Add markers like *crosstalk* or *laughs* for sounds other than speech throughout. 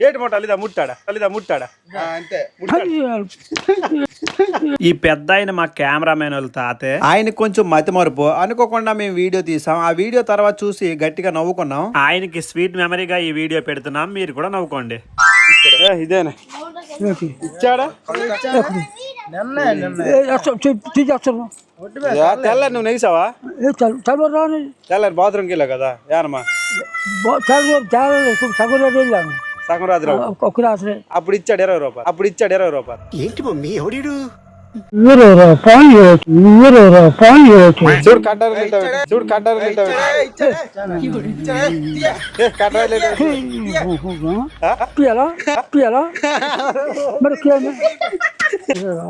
ఏటి ముట్టాడు? అంతే. *laughs* ఈ పెద్ద ఆయన మా కెమెరామెన్ వాళ్ళ తాతే. ఆయనకి కొంచెం మతి మరుపు అనుకోకుండా మేము వీడియో తీసాం. ఆ వీడియో తర్వాత చూసి గట్టిగా నవ్వుకున్నాం. ఆయనకి స్వీట్ మెమరీగా ఈ వీడియో పెడుతున్నాం. మీరు కూడా నవ్వుకోండి. ఇదేనా? ఇచ్చాడా? తెల్లని నువ్వు నెగిసావా తెల్లని బాత్రూమ్కి వెళ్ళావు కదా యానమ్మా చదువు తేలేదు సగం వెళ్ళాను సగం రాత్రి ఒక రాత్రి అప్పుడు ఇచ్చాడు ఇరవై రూపాయలు. అప్పుడు ఇచ్చాడు ఇరవై రూపాయలు. ఇరవై రూపాయలు ఇరవై రూపాయలు చూడు కట్టారు చూడు కట్టారు కట్టారు పియలా పియలా మరి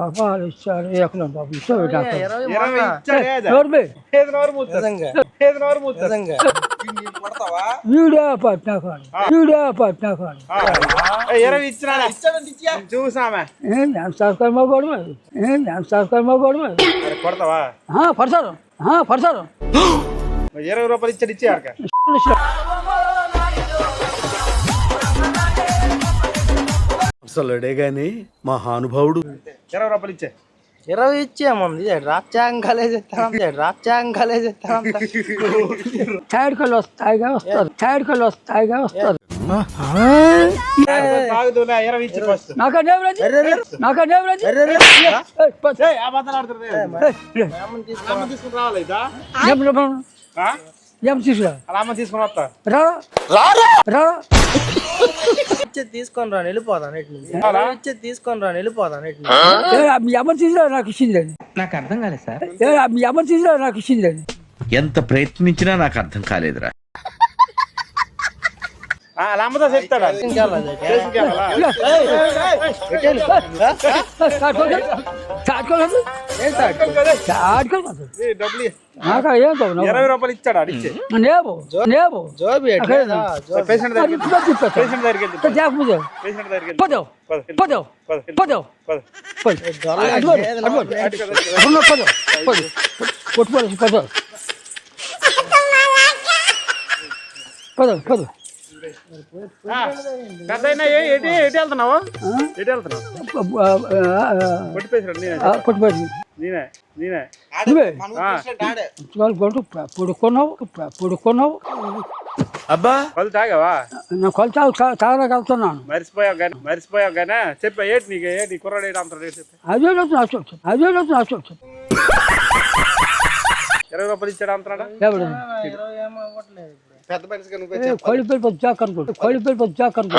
రూపాయలు ఇచ్చారు ఎక్కడ బాబు ఇచ్చాడే. వీడియో వీడియో ఇరవై చూసామే. కొడతావా? పడతారు పడతారు ఇరవై రూపాయలు ఇచ్చాడు అసలుడే గాని మహానుభావుడు. ఇరవై రూపాయలు ఇచ్చే. ఇరవై ఇచ్చేమంది రాప్చాంగ్ కాలేజ్ రాప్చాంగ్ కాలేజ్ సైడ్ కళ్ళు వస్తాయిగా వస్తారు సైడ్ కళ్ళు వస్తాయిగా వస్తారు తాగుతున్నా తీసుకుని? ఏం తీసుకురా అలా అమ్మ తీసుకుని వస్తా రా రా ఇచ్చేది తీసుకొని రా వెళ్ళిపోదా నెట్ నుంచి ఇరవై ఇచ్చేది తీసుకొని రా వెళ్ళిపోదా నెట్ నుంచి ఏ, మీ అమ్మ తీసుకురా నాకు ఇచ్చింది అది నాకు అర్థం కాలేదు సార్ అమ్మ తీసుకురా నాకు ఇచ్చింది అది ఎంత ప్రయత్నించినా నాకు అర్థం కాలేదురా అమ్మతో చెప్తాడా కావు ఇరవై రూపాయలు ఇచ్చాడు పేషెంట్ దగ్గరికి పద. పది. అడ్వాడు ఎటు ఎటు వెళ్తున్నావు ఎటు వెళ్తున్నావు నేనే నేనే నేనే నువ్వే అబ్బా కళ్ళు తాగావా నా కొలత తాగలేకపోతున్నాను మరిసిపోయావు కానీ మరిసిపోయావు కానీ చెప్పా ఏంటి నీకు ఏంటి కుర్రాడు ఏంటి అంత రేటు అదే రోజు నష్టం అదే రోజు నష్టం ఇరవై రూపాయలు ఇచ్చాడు పెద్ద మనిషిగా నువ్వే కోడి పిల్లలు పొద్దు జాకనుకోండి కోడి పిల్లలు పొద్దు జాకనుకో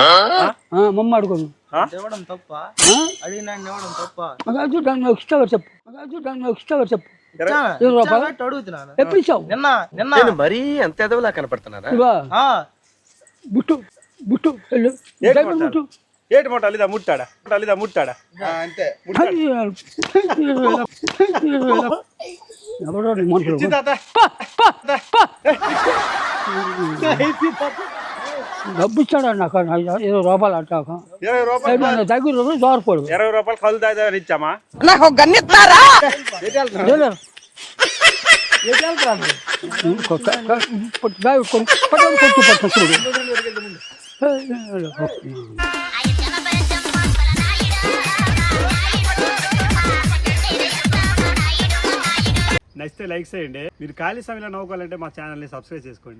మమ్మ అడుకోను ఇవ్వడం తప్ప? అడిగినా ఇవ్వడం తప్ప? మగాజు దాన్ని నాకు ఇష్టం చెప్పు. మగాజు దాన్ని ఇష్టం చెప్పు. ఎప్పుడు ఇచ్చావు? నిన్న. నిన్న మరీ ఎదవలా కనపడుతున్నారా బుట్టు బుట్టు? బుట్టు. ఏంటి ముట్టాలి ఇదా ముట్టాడా? ఇదా ముట్టాడా? అంతే. ఎవరో నీ మనుషులు ఇచ్చి తాత. డబ్బు ఇచ్చాడు నాకు? ఏదో రూపాయలు అంటాక ఇరవై రూపాయలు దగ్గర జారిపోడు ఇరవై రూపాయలు కళ్ళు తాగుతామని ఇచ్చామా? పట్టు చూడు నచ్చితే లైక్ చేయండి. మీరు ఖాళీ సమయంలో నవ్వుకోవాలంటే మా ఛానల్ని సబ్స్క్రైబ్ చేసుకోండి.